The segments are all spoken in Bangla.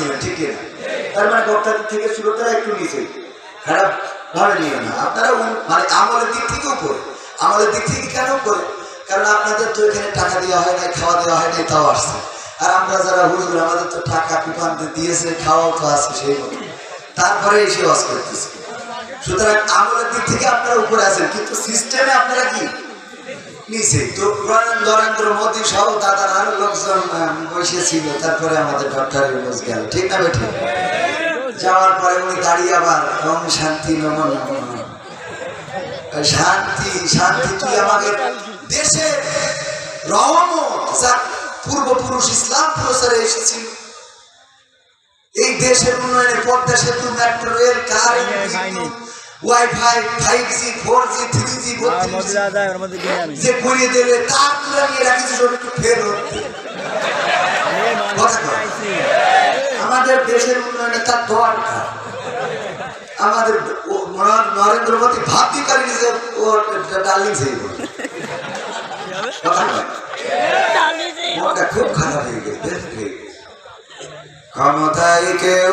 ছিলেন ঠিক না তার মানে বক্তাদের থেকে শ্রোতারা একটু নিচে। খারাপ ভাবে নিয়ে না। আপনারা মানে আমলের দিক থেকে উপরে। আমলের দিক থেকে কেন উপরে? কারণ আপনাদের তো এখানে টাকা দেওয়া হয় না খাওয়া দেওয়া হয় না তাও আসছে। আর আমরা যারা হুজুর, আমাদের তো টাকা পিপান দিয়েছে, খাওয়াও তো আছে সেই মতো। তারপরে এসে ওয়াজ করতেছে। সুতরাং আমলের দিক থেকে আপনারা উপরে আছেন, কিন্তু সিস্টেমে আপনারা কি? নিচে। তো নরেন্দ্র মোদী সহ দাদার আরও লোকজন বসেছিল। তারপরে আমাদের ডক্টর ইউনুস গেল। ঠিক না যাওয়ার পরে উনি দাঁড়িয়ে আবার ওম শান্তি শান্তি শান্তি তুই আমাদের দেশে? রহমত যা পূর্বপুরুষ ইসলাম প্রচারে এসেছিল। এই দেশের উন্নয়নে পদ্মা সেতু metro rail car wifi five G four G three G যে করিয়ে দেবে তার তুলে নিয়ে রাখিস। কথা আমাদের দেশের উন্নয়নে তার দরকার আমাদের নরেন্দ্র মোদী ভাবতে পারেনি যে ও ডার্লিং সেই কথা কয়। খুব খারাপ হয়ে গেছে বেশ হয়ে গেছে। ক্ষমতায় কেউ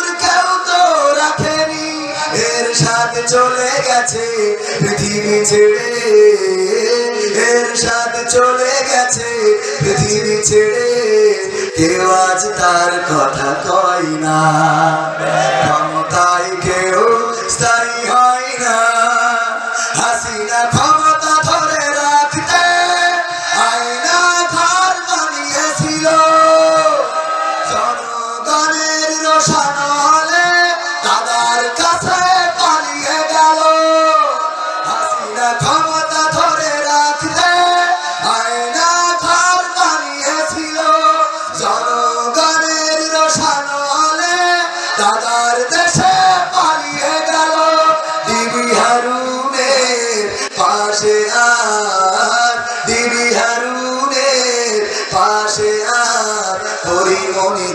চলে গেছে, পৃথিবী ছেড়ে। এর সাথ চলে গেছে, পৃথিবী ছেড়ে। কেউ আজ তার কথা কয় না।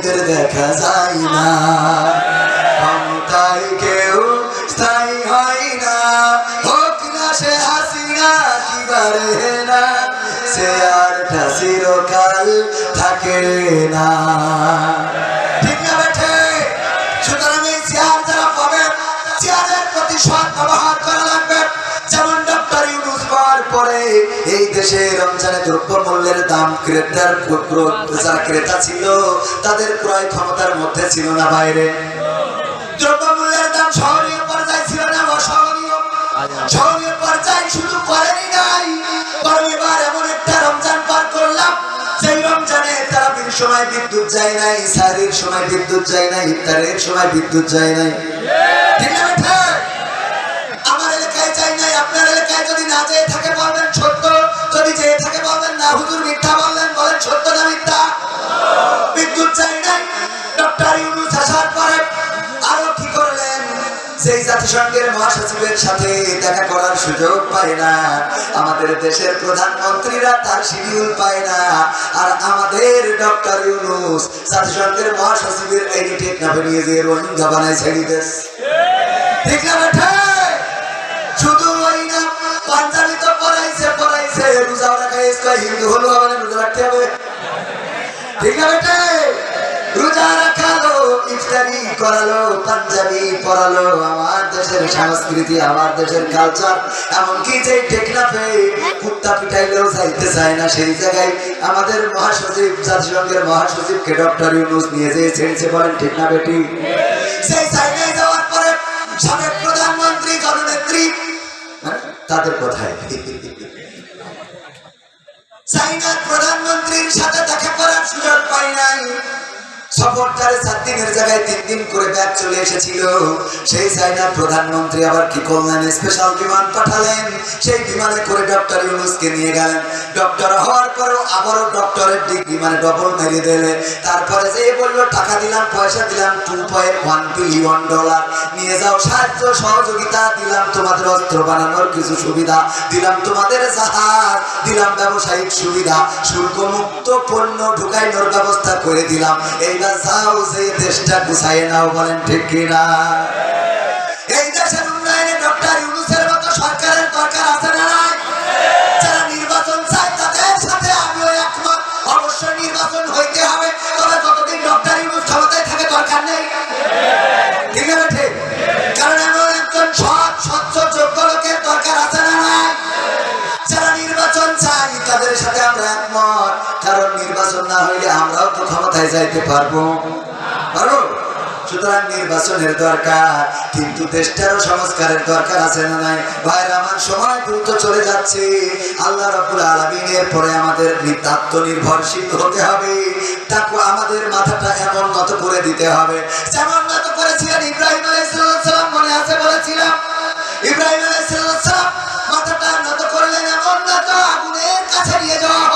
হরিমণিদের দেখা যায় না। ক্ষমতায় কেউ স্থায়ী হয় না। হোক না সে হাসিনা, কি বারে না। সে আর চিরকাল থাকে না। পরে এই দেশে রমজানে দ্রব্য মূল্যের দাম ক্রেতার যারা ক্রেতা ছিল, তাদের ক্রয় ক্ষমতার মধ্যে ছিল না বাইরে। সময় বিদ্যুৎ যায় নাই সময় বিদ্যুৎ যায় নাই, ইফতারের সময় বিদ্যুৎ যায় নাই। ঠিক না সাথে দেখা করার সুযোগ পায় না। আমাদের দেশের প্রধানমন্ত্রীরা তার শিডিউল পায় না। আর আমাদের ডক্টর ইউনুস, জাতিসংঘের মহাসচিবের এডিটেক না বেরিয়ে যে রোহিঙ্গা বানায় ছেড়ে দেশ। হিন্দু হলো, আমাদের ঠিক না বেটে ইফতারি করালো পাঞ্জাবি পরালো। আমার দেশের সংস্কৃতি আমার দেশের কালচার এমনকি যে টেকনাফে কুত্তা পিটাইলেও যাইতে চায় না সেই জায়গায় আমাদের মহাসচিব জাতিসংঘের মহাসচিবকে ডক্টর ইউনুস নিয়ে যেয়ে ছেড়েছে বলেন বেটি। সেই জায়গায় যাওয়ার পরে সাবেক প্রধানমন্ত্রী জননেত্রী হ্যাঁ, তাদের কথায়। চাইনার প্রধানমন্ত্রীর সাথে দেখা করার সুযোগ পাই নাই। তারপরে যে বলল, টাকা দিলাম, পয়সা দিলাম two point one billion dollar নিয়ে যাও, সাহায্য, সহযোগিতা, দিলাম তোমাদের অস্ত্র বানানোর কিছু সুবিধা, দিলাম তোমাদের জাহাজ, দিলাম ব্যবসায়িক সুবিধা। শুল্ক মুক্ত পণ্য ঢুকাইনোর ব্যবস্থা করে দিলাম। এইবার যাও যে দেশটা গুছাই নাও বলেন ঠিক কিনা? এই দেশের উন্নয়নে ডক্টর ইউনুসের মতো সরকারের দরকার আছে না যারা নির্বাচন চায় তাদের সাথে অবশ্যই নির্বাচন হইতে হবে, তবে ডক্টর দরকার নেই। ঠিক এমন স্বচ্ছ, যোগ্য লোকের দরকার আছে না যারা নির্বাচন চাই তাদের সাথে আমরা না হইলে আমরাও তো ক্ষমতায় যাইতে পারব। সুতরাং নির্বাচনের দরকার। কিন্তু দেশটারও সংস্কারের দরকার আছে না নাই? ভাইয়ের আমার সময় দ্রুত চলে যাচ্ছে। আল্লাহ রাব্বুল আলামিনের পরে আমাদের নি- আত্মনির্ভরশীল হতে হবে। তাকে আমাদের মাথাটা এমন নত করে দিতে হবে। যেমন নত করেছিলেন ইব্রাহিম মনে আছে বলেছিলাম। ইব্রাহিম মাথাটা নত করলেন এমন নত আগুনের কাছে নিয়ে যাওয়া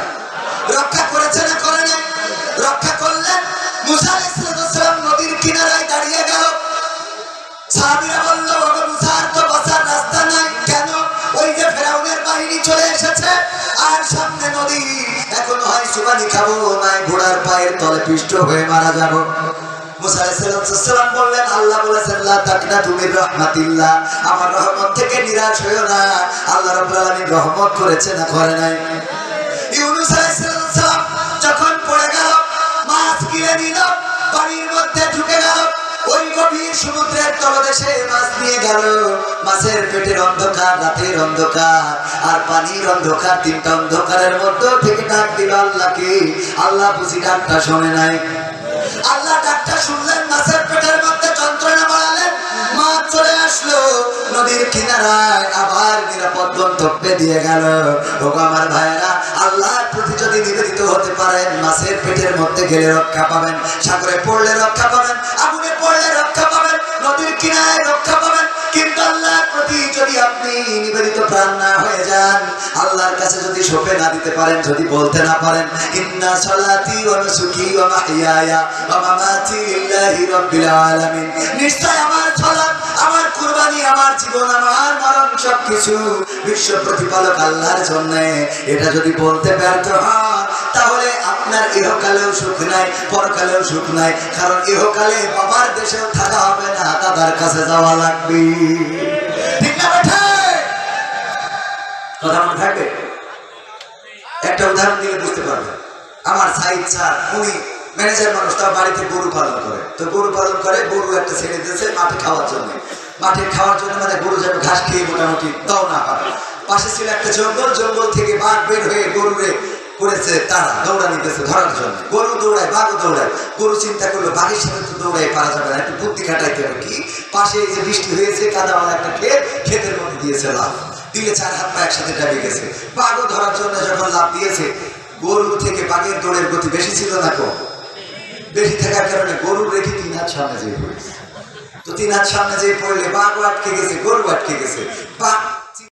আর সামনে নদী। এখন হয় সুবানি খাব, নাই ঘোড়ার পায়ের তলে পিষ্ট হয়ে মারা যাব। বললেন, আল্লাহ আমার রহমত থেকে নিরাশ হইও না। আল্লাহ রহমত করেছে না করে নাই। গভীর সমুদ্রের তলদেশে মাছ নিয়ে গেল। মাছের পেটের অন্ধকার, রাতের অন্ধকার, আর পানির অন্ধকার, তিনটা অন্ধকারের মধ্যে থেকে ডাক দিল আল্লাহকে। আল্লাহ বুঝি ডাকটা শোনে নাই। আল্লাহ ডাকটা শুনলেন, মাছের পেটের মধ্যে যন্ত্রণা বাড়ালেন। মাছ চলে আসলো। নদীর কিনারায় আবার নিরাপদ গন্তব্যে দিয়ে গেল। ওগো আমার ভাইয়েরা, আল্লাহর প্রতি যদি নিবেদিত হতে পারেন, মাছের পেটের মধ্যে গেলে রক্ষা পাবেন, সাগরে পড়লে রক্ষা পাবেন। নদীর রক্ষা পাবেন। কিন্তু আল্লাহর প্রতি যদি আপনি নিবেদিত প্রাণ না হয়ে যান, আল্লাহর কাছে যদি সপে না দিতে পারেন, যদি বলতে না পারেন, ইন্না সালাতি ওয়া নুসুকি ওয়া মাহইয়ায়া ওয়া মামাতি লিল্লাহি রাব্বিল আলামিন। নিশ্চয় আমার সালাত, আমার কুরবানি, আমার জীবন, আমার মরণ সবকিছু বিশ্ব প্রতিপালক আল্লাহর জন্য। এটা যদি বলতে ব্যর্থ হন, তাহলে আপনার ইহকালেও সুখ নাই, পরকালেও সুখ নাই। কারণ ইহকালে বাবার দেশেও থাকা হবে না। দাদার কাছে যাওয়া লাগবে। ঠিক না থাকবে? একটা উদাহরণ দিলে বুঝতে পারবে। আমার সাইড স্যার, উনি ম্যানেজার মানুষ, তার বাড়িতে গরু পালন করে। তো গরু পালন করে, গরু একটা ছেড়ে দিয়েছে মাঠে খাওয়ার জন্য। মাঠে খাওয়ার জন্য মানে গরু যেন ঘাস খেয়ে মোটামুটি দাও না হয় পাশে ছিল একটা জঙ্গল জঙ্গল থেকে বাঘ বের হয়ে গরুরে করেছে তারা দৌড়া নিতেছে ধরার জন্য। গরু দৌড়ায়, বাঘও দৌড়ায়। গরু চিন্তা করল, বাঘের সাথে তো দৌড়াই পারা যাবে না, একটু বুদ্ধি খাটাইতে হবে কি? পাশে এই যে বৃষ্টি হয়েছে, কাদাওয়ালা একটা ক্ষেত, ক্ষেতের মধ্যে দিয়েছে লাভ দিলে চার হাত পা একসাথে ডাবে গেছে। বাঘও ধরার জন্য যখন লাভ দিয়েছে, গরু থেকে বাঘের দৌড়ের গতি বেশি ছিল না কম বেশি থাকার কারণে গরু রেখে তিন হাত সামনে যেয়ে পড়েছে। তো তিন হাত সামনে যেয়ে পড়লে বাঘও আটকে গেছে গরু আটকে গেছে। বাঘ